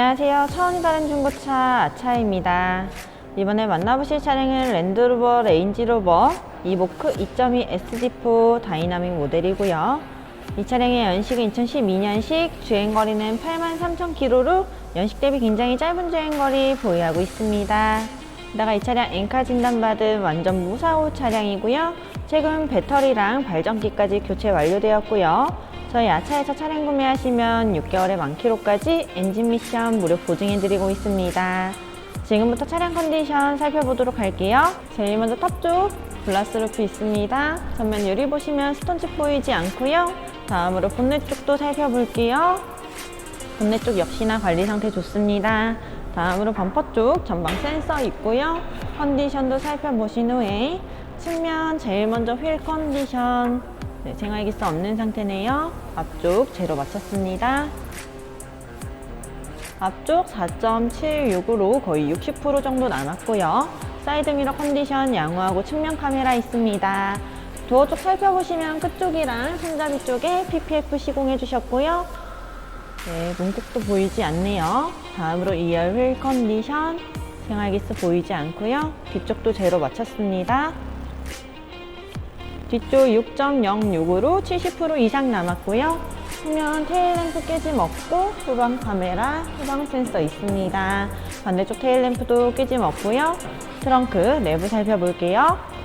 안녕하세요. 차원이 다른 중고차 아차입니다. 이번에 만나보실 차량은 랜드로버 레인지로버 이보크 2.2 SG4 다이나믹 모델이고요. 이 차량의 연식은 2012년식, 주행거리는 83,000km로 연식 대비 굉장히 짧은 주행거리 보유하고 있습니다. 게다가 이 차량 엔카 진단받은 완전 무사호 차량이고요. 최근 배터리랑 발전기까지 교체 완료되었고요. 저희 아차에서 차량 구매하시면 6개월에 만 킬로까지 엔진 미션 무료 보증해드리고 있습니다. 지금부터 차량 컨디션 살펴보도록 할게요. 제일 먼저 탑쪽 글라스 루프 있습니다. 전면 유리 보시면 스톤칩 보이지 않고요. 다음으로 본넷 쪽도 살펴볼게요. 본넷 쪽 역시나 관리 상태 좋습니다. 다음으로 범퍼 쪽 전방 센서 있고요. 컨디션도 살펴보신 후에 측면 제일 먼저 휠 컨디션 네, 생활기스 없는 상태네요. 앞쪽 제로 맞췄습니다. 앞쪽 4.76으로 거의 60% 정도 남았고요. 사이드미러 컨디션 양호하고 측면 카메라 있습니다. 도어 쪽 살펴보시면 끝쪽이랑 손잡이 쪽에 PPF 시공해 주셨고요. 네, 문콕도 보이지 않네요. 다음으로 2열 휠 컨디션 생활기스 보이지 않고요. 뒤쪽도 제로 맞췄습니다. 뒤쪽 6.06으로 70% 이상 남았고요. 후면 테일램프 깨짐 없고 후방 카메라, 후방 센서 있습니다. 반대쪽 테일램프도 깨짐 없고요. 트렁크 내부 살펴볼게요.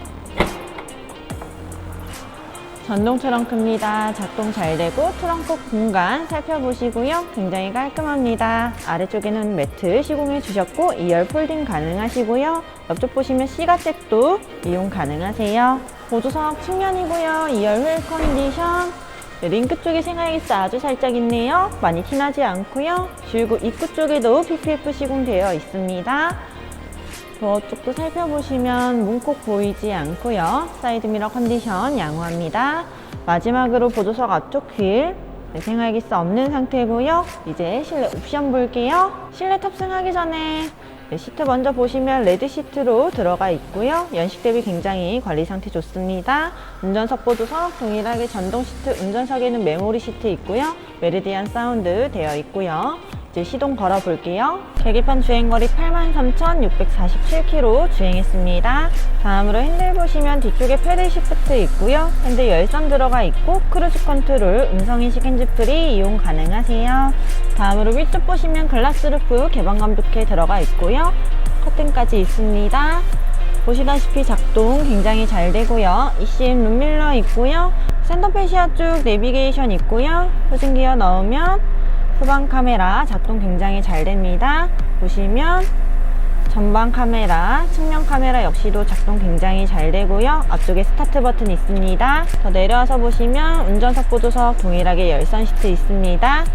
전동 트렁크입니다. 작동 잘 되고 트렁크 공간 살펴보시고요. 굉장히 깔끔합니다. 아래쪽에는 매트 시공해 주셨고 2열 폴딩 가능하시고요. 옆쪽 보시면 C가잭도 이용 가능하세요. 보조석 측면이고요. 2열 휠 컨디션 네, 링크 쪽에 생활기스 아주 살짝 있네요. 많이 티나지 않고요. 줄구 입구 쪽에도 PPF 시공되어 있습니다. 도어 쪽도 살펴보시면 문콕 보이지 않고요. 사이드미러 컨디션 양호합니다. 마지막으로 보조석 앞쪽 휠 네, 생활기스 없는 상태고요. 이제 실내 옵션 볼게요. 실내 탑승하기 전에 네, 시트 먼저 보시면 레드 시트로 들어가 있고요. 연식 대비 굉장히 관리 상태 좋습니다. 운전석 보조석 동일하게 전동 시트, 운전석에는 메모리 시트 있고요. 메리디안 사운드 되어 있고요. 이제 시동 걸어 볼게요. 계기판 주행거리 83,647km 주행했습니다. 다음으로 핸들 보시면 뒤쪽에 패들 시프트 있고요. 핸들 열선 들어가 있고 크루즈 컨트롤, 음성인식 핸즈프리 이용 가능하세요. 다음으로 위쪽 보시면 글라스 루프 개방감 좋게 들어가 있고요. 커튼까지 있습니다. 보시다시피 작동 굉장히 잘 되고요. ECM 룸밀러 있고요. 센터페시아 쪽 내비게이션 있고요. 후진 기어 넣으면 후방 카메라 작동 굉장히 잘 됩니다. 보시면 전방 카메라, 측면 카메라 역시도 작동 굉장히 잘 되고요. 앞쪽에 스타트 버튼 있습니다. 더 내려와서 보시면 운전석 보조석 동일하게 열선 시트 있습니다.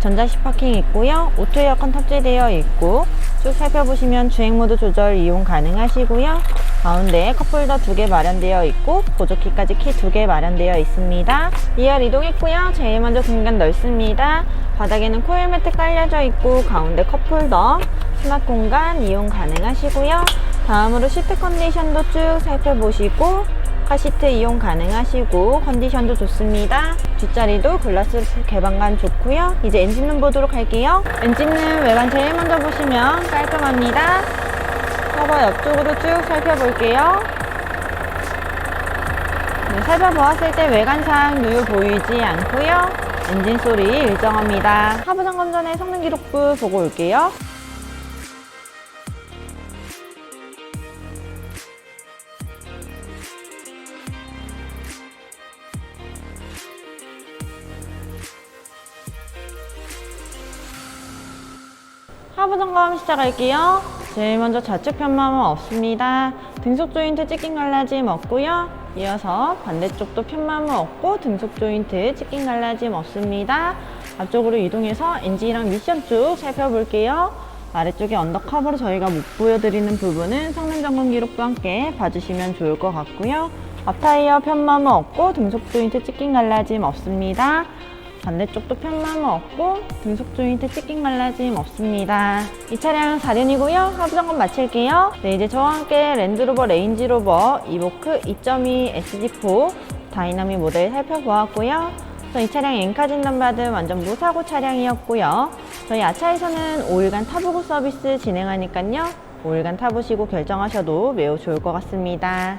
전자식 파킹 있고요. 오토 에어컨 탑재되어 있고 쭉 살펴보시면 주행 모드 조절 이용 가능하시고요. 가운데 컵홀더 두 개 마련되어 있고 보조키까지 키 두 개 마련되어 있습니다. 2열 이동했고요. 제일 먼저 공간 넓습니다. 바닥에는 코일 매트 깔려져 있고 가운데 컵홀더 수납 공간 이용 가능하시고요. 다음으로 시트 컨디션도 쭉 살펴보시고 카시트 이용 가능하시고 컨디션도 좋습니다. 뒷자리도 글라스 개방감 좋고요. 이제 엔진룸 보도록 할게요. 엔진룸 외관 제일 먼저 보시면 깔끔합니다. 커버 옆쪽으로 쭉 살펴볼게요. 네, 살펴보았을 때 외관상 누유 보이지 않고요. 엔진 소리 일정합니다. 하부 점검 전에 성능 기록부 보고 올게요. 하부 점검 시작할게요. 제일 먼저 좌측 편마모 없습니다. 등속 조인트 찍힌 갈라짐 없고요. 이어서 반대쪽도 편마모 없고 등속 조인트 찍힌 갈라짐 없습니다. 앞쪽으로 이동해서 엔진이랑 미션 쭉 살펴볼게요. 아래쪽에 언더커버로 저희가 못 보여드리는 부분은 성능 점검 기록과 함께 봐주시면 좋을 것 같고요. 앞타이어 편마모 없고 등속 조인트 찍힌 갈라짐 없습니다. 반대쪽도 편마모 없고 등속 조인트 찍힌 갈라짐 없습니다. 이 차량 4륜이고요. 하부 점검 마칠게요. 네, 이제 저와 함께 랜드로버 레인지로버 이보크 2.2 SG4 다이나믹 모델 살펴보았고요. 이 차량 엔카 진단받은 완전 무사고 차량이었고요. 저희 아차에서는 5일간 타보고 서비스 진행하니까요. 5일간 타보시고 결정하셔도 매우 좋을 것 같습니다.